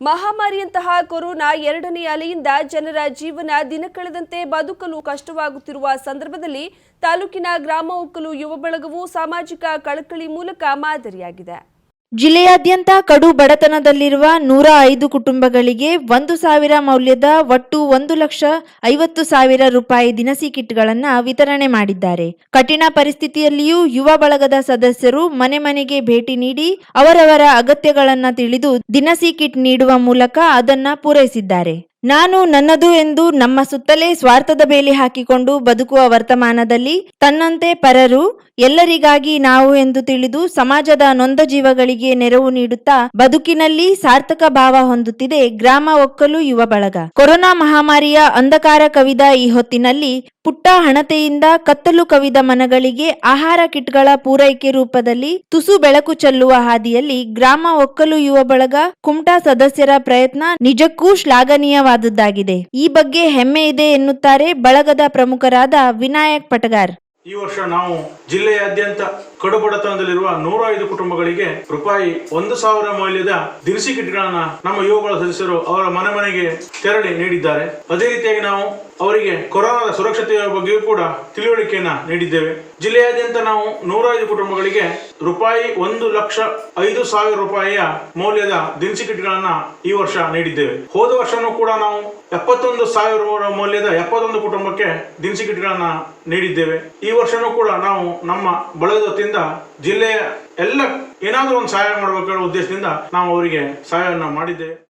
ಮಹಾಮಾರಿಯಂತಹ corona ಎರಡನೇ ಅಲೆಯಿಂದ ಜನರ ಜೀವನ ದಿನಕಳೆದಂತೆ ಬದುಕಲು ಕಷ್ಟವಾಗುತ್ತಿರುವ ಸಂದರ್ಭದಲ್ಲಿ ತಾಲೂಕಿನ ಗ್ರಾಮ ಒಕ್ಕಲು ಯುವ ಬಳಗವು ಸಾಮಾಜಿಕ ಕಳಕಳಿ ಮೂಲಕ ಮಾದರಿಯಾಗಿದೆ. ಜಿಲ್ಲೆಯಾದ್ಯಂತ ಕಡು ಬಡತನದಲ್ಲಿರುವ ನೂರ ಐದು ಕುಟುಂಬಗಳಿಗೆ ಒಂದು ಸಾವಿರ ಮೌಲ್ಯದ ಒಟ್ಟು ಒಂದು ಲಕ್ಷ ಐವತ್ತು ಸಾವಿರ ರೂಪಾಯಿ ದಿನಸಿ ಕಿಟ್ಗಳನ್ನು ವಿತರಣೆ ಮಾಡಿದ್ದಾರೆ. ಕಠಿಣ ಪರಿಸ್ಥಿತಿಯಲ್ಲಿಯೂ ಯುವ ಬಳಗದ ಸದಸ್ಯರು ಮನೆ ಮನೆಗೆ ಭೇಟಿ ನೀಡಿ ಅವರವರ ಅಗತ್ಯಗಳನ್ನು ತಿಳಿದು ದಿನಸಿ ಕಿಟ್ ನೀಡುವ ಮೂಲಕ ಅದನ್ನ ಪೂರೈಸಿದ್ದಾರೆ. ನಾನು ನನ್ನದು ಎಂದು ನಮ್ಮ ಸುತ್ತಲೇ ಸ್ವಾರ್ಥದ ಬೇಲಿ ಹಾಕಿಕೊಂಡು ಬದುಕುವ ವರ್ತಮಾನದಲ್ಲಿ ತನ್ನಂತೆ ಪರರು ಎಲ್ಲರಿಗಾಗಿ ನಾವು ಎಂದು ತಿಳಿದು ಸಮಾಜದ ನೊಂದ ಜೀವಗಳಿಗೆ ನೆರವು ನೀಡುತ್ತಾ ಬದುಕಿನಲ್ಲಿ ಸಾರ್ಥಕ ಭಾವ ಹೊಂದುತ್ತಿದೆ ಗ್ರಾಮ ಒಕ್ಕಲು ಯುವ ಬಳಗ. ಕೊರೋನಾ ಮಹಾಮಾರಿಯ ಅಂಧಕಾರ ಕವಿದ ಈ ಹೊತ್ತಿನಲ್ಲಿ ಪುಟ್ಟ ಹಣತೆಯಿಂದ ಕತ್ತಲು ಕವಿದ ಮನಗಳಿಗೆ ಆಹಾರ ಕಿಟ್ಗಳ ಪೂರೈಕೆ ರೂಪದಲ್ಲಿ ತುಸು ಬೆಳಕು ಚೆಲ್ಲುವ ಹಾದಿಯಲ್ಲಿ ಗ್ರಾಮ ಒಕ್ಕಲು ಯುವ ಬಳಗ ಕುಮಟಾ ಸದಸ್ಯರ ಪ್ರಯತ್ನ ನಿಜಕ್ಕೂ ಶ್ಲಾಘನೀಯವಾದದ್ದಾಗಿದೆ. ಈ ಬಗ್ಗೆ ಹೆಮ್ಮೆ ಇದೆ ಎನ್ನುತ್ತಾರೆ ಬಳಗದ ಪ್ರಮುಖರಾದ ವಿನಾಯಕ್ ಪಟಗಾರ್. ಈ ವರ್ಷ ನಾವು ಜಿಲ್ಲೆಯಾದ್ಯಂತ ಕಡು ಬಡತನದಲ್ಲಿರುವ ನೂರ ಐದು ಕುಟುಂಬಗಳಿಗೆ ರೂಪಾಯಿ ಒಂದು ಸಾವಿರ ಮೌಲ್ಯದ ದಿನಸಿ ಕಿಟ್ಗಳನ್ನ ನಮ್ಮ ಯುವಗಳ ಸದಸ್ಯರು ಅವರ ಮನೆ ಮನೆಗೆ ತೆರಳಿ ನೀಡಿದ್ದಾರೆ. ಅದೇ ರೀತಿಯಾಗಿ ನಾವು ಅವರಿಗೆ ಕೊರೋನಾದ ಸುರಕ್ಷತೆಯ ಬಗ್ಗೆಯೂ ಕೂಡ ತಿಳುವಳಿಕೆಯನ್ನ ನೀಡಿದ್ದೇವೆ. ಜಿಲ್ಲೆಯಾದ್ಯಂತ ನಾವು ನೂರ ಐದು ಕುಟುಂಬಗಳಿಗೆ ರೂಪಾಯಿ ಒಂದು ಲಕ್ಷ ಐದು ಸಾವಿರ ರೂಪಾಯಿಯ ಮೌಲ್ಯದ ದಿನಸಿ ಕಿಟ್ಗಳನ್ನ ಈ ವರ್ಷ ನೀಡಿದ್ದೇವೆ. ಹೋದ ವರ್ಷನೂ ಕೂಡ ನಾವು ಎಪ್ಪತ್ತೊಂದು ಸಾವಿರ ಮೌಲ್ಯದ ಎಪ್ಪತ್ತೊಂದು ಕುಟುಂಬಕ್ಕೆ ದಿನಸಿ ಕಿಟ್ಗಳನ್ನ ನೀಡಿದ್ದೇವೆ. ಈ ವರ್ಷನೂ ಕೂಡ ನಾವು ನಮ್ಮ ಬಳಗದ ವತಿಯಿಂದ ಜಿಲ್ಲೆಯ ಎಲ್ಲ ಏನಾದರೂ ಒಂದು ಸಹಾಯ ಮಾಡಬೇಕು ಉದ್ದೇಶದಿಂದ ನಾವು ಅವರಿಗೆ ಸಹಾಯವನ್ನು ಮಾಡಿದ್ದೇವೆ.